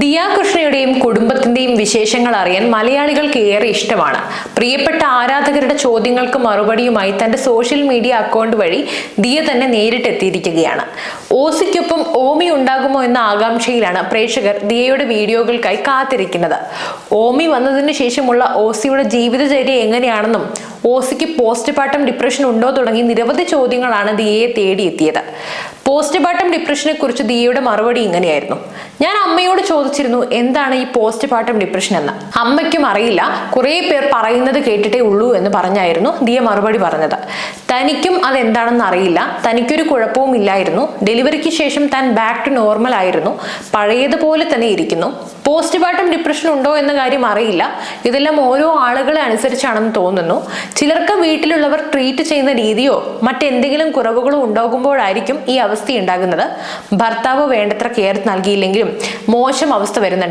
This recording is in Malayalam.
ദിയ കൃഷ്ണയുടെയും കുടുംബത്തിന്റെയും വിശേഷങ്ങൾ അറിയാൻ മലയാളികൾക്ക് ഏറെ ഇഷ്ടമാണ്. പ്രിയപ്പെട്ട ആരാധകരുടെ ചോദ്യങ്ങൾക്ക് മറുപടിയുമായി തന്റെ സോഷ്യൽ മീഡിയ അക്കൗണ്ട് വഴി ദിയ തന്നെ നേരിട്ടെത്തിയിരിക്കുകയാണ്. ഓസിക്കൊപ്പം ഓമി ഉണ്ടാകുമോ എന്ന ആകാംക്ഷയിലാണ് പ്രേക്ഷകർ ദിയയുടെ വീഡിയോകൾക്കായി കാത്തിരിക്കുന്നത്. ഓമി വന്നതിന് ശേഷമുള്ള ഓസിയുടെ ജീവിതചര്യ എങ്ങനെയാണെന്നും ഓസിക്ക് പോസ്റ്റ്മോർട്ടം ഡിപ്രഷൻ ഉണ്ടോ തുടങ്ങി നിരവധി ചോദ്യങ്ങളാണ് ദിയയെ തേടിയെത്തിയത്. പോസ്റ്റ്മോർട്ടം ഡിപ്രഷനെ കുറിച്ച് ദിയയുടെ മറുപടി ഇങ്ങനെയായിരുന്നു. ഞാൻ അമ്മയോട് ചോദിച്ചിരുന്നു എന്താണ് ഈ പോസ്റ്റ്മോർട്ടം ഡിപ്രഷൻ എന്ന്? അമ്മയ്ക്കും അറിയില്ല. കുറേ പേർ പറയുന്നത് കേട്ടിട്ടേ ഉള്ളൂ എന്ന് പറഞ്ഞായിരുന്നു ദിയ മറുപടി പറഞ്ഞത്. തനിക്കും അതെന്താണെന്ന് അറിയില്ല. തനിക്കൊരു കുഴപ്പവും ഇല്ലായിരുന്നു. ഡെലിവറിക്ക് ശേഷം താൻ ബാക്ക് ടു നോർമൽ ആയിരുന്നു. പഴയതുപോലെ തന്നെ ഇരിക്കുന്നു. പോസ്റ്റ്മോർട്ടം ഡിപ്രഷൻ ഉണ്ടോ എന്ന കാര്യം അറിയില്ല. ഇതെല്ലാം ഓരോ ആളുകളെ അനുസരിച്ചാണെന്ന് തോന്നുന്നു. ചിലർക്ക് വീട്ടിലുള്ളവർ ട്രീറ്റ് ചെയ്യുന്ന രീതിയോ മറ്റെന്തെങ്കിലും കുറവുകളോ ഉണ്ടാകുമ്പോഴായിരിക്കും ഈ അവസ്ഥ ഉണ്ടാകുന്നത്. ഭർത്താവ് വേണ്ടത്ര കെയർ നൽകിയില്ലെങ്കിലും മോശം അവസ്ഥ വരുന്നുണ്ട്.